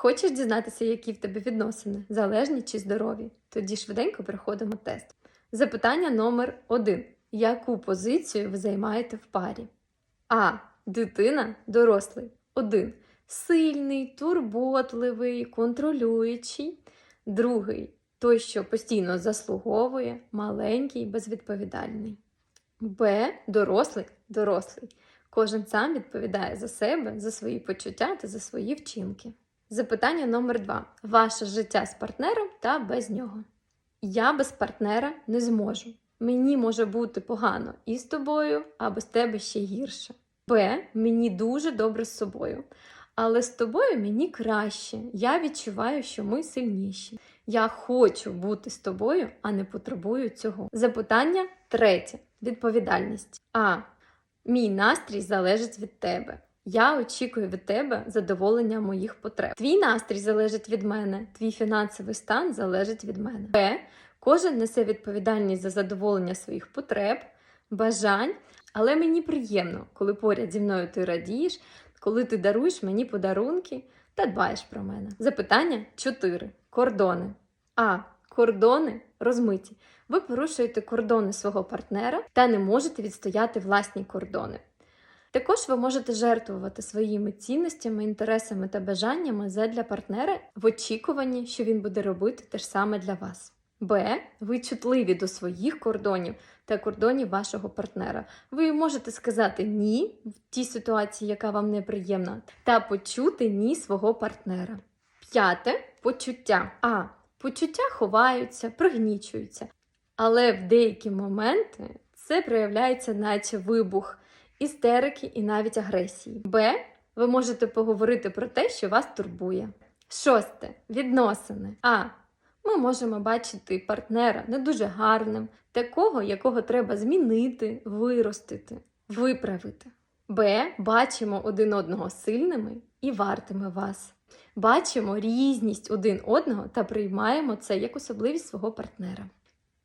Хочеш дізнатися, які в тебе відносини, залежні чи здорові? Тоді швиденько проходимо тест. Запитання номер один: яку позицію ви займаєте в парі? А. Дитина, дорослий. 1. Сильний, турботливий, контролюючий. Другий той, що постійно заслуговує, маленький, безвідповідальний. Б. Дорослий, дорослий. Кожен сам відповідає за себе, за свої почуття та за свої вчинки. Запитання номер 2. Ваше життя з партнером та без нього. Я без партнера не зможу. Мені може бути погано і з тобою, а без тебе ще гірше. Б. Мені дуже добре з собою. Але з тобою мені краще. Я відчуваю, що ми сильніші. Я хочу бути з тобою, а не потребую цього. Запитання третє. Відповідальність. А. Мій настрій залежить від тебе. Я очікую від тебе задоволення моїх потреб. Твій настрій залежить від мене, твій фінансовий стан залежить від мене. Б. Кожен несе відповідальність за задоволення своїх потреб, бажань, але мені приємно, коли поряд зі мною ти радієш, коли ти даруєш мені подарунки та дбаєш про мене. Запитання 4. Кордони. А. Кордони розмиті. Ви порушуєте кордони свого партнера та не можете відстояти власні кордони. Також ви можете жертвувати своїми цінностями, інтересами та бажаннями задля партнера в очікуванні, що він буде робити те ж саме для вас. Б. Ви чутливі до своїх кордонів та кордонів вашого партнера. Ви можете сказати ні в тій ситуації, яка вам неприємна, та почути ні свого партнера. П'яте почуття. А. Почуття ховаються, пригнічуються. Але в деякі моменти це проявляється, наче вибух істерики і навіть агресії. Б. Ви можете поговорити про те, що вас турбує. Шосте відносини. А. Ми можемо бачити партнера не дуже гарним, такого, якого треба змінити, виростити, виправити. Б. Бачимо один одного сильними і вартими вас. Бачимо різність один одного та приймаємо це як особливість свого партнера.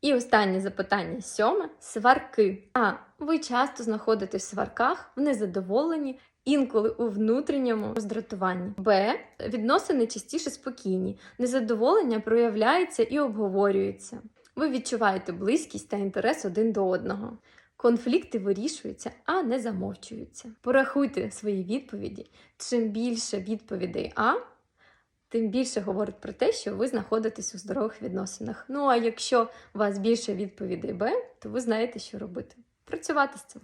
І останнє запитання сьоме сварки. А. Ви часто знаходитесь в сварках, в незадоволенні, інколи у внутрішньому роздратуванні. Б. Відносини частіше спокійні. Незадоволення проявляється і обговорюється. Ви відчуваєте близькість та інтерес один до одного. Конфлікти вирішуються, а не замовчуються. Порахуйте свої відповіді. Чим більше відповідей А, тим більше говорить про те, що ви знаходитесь у здорових відносинах. Ну а якщо у вас більше відповідей Б, то ви знаєте, що робити. Працювати з цим.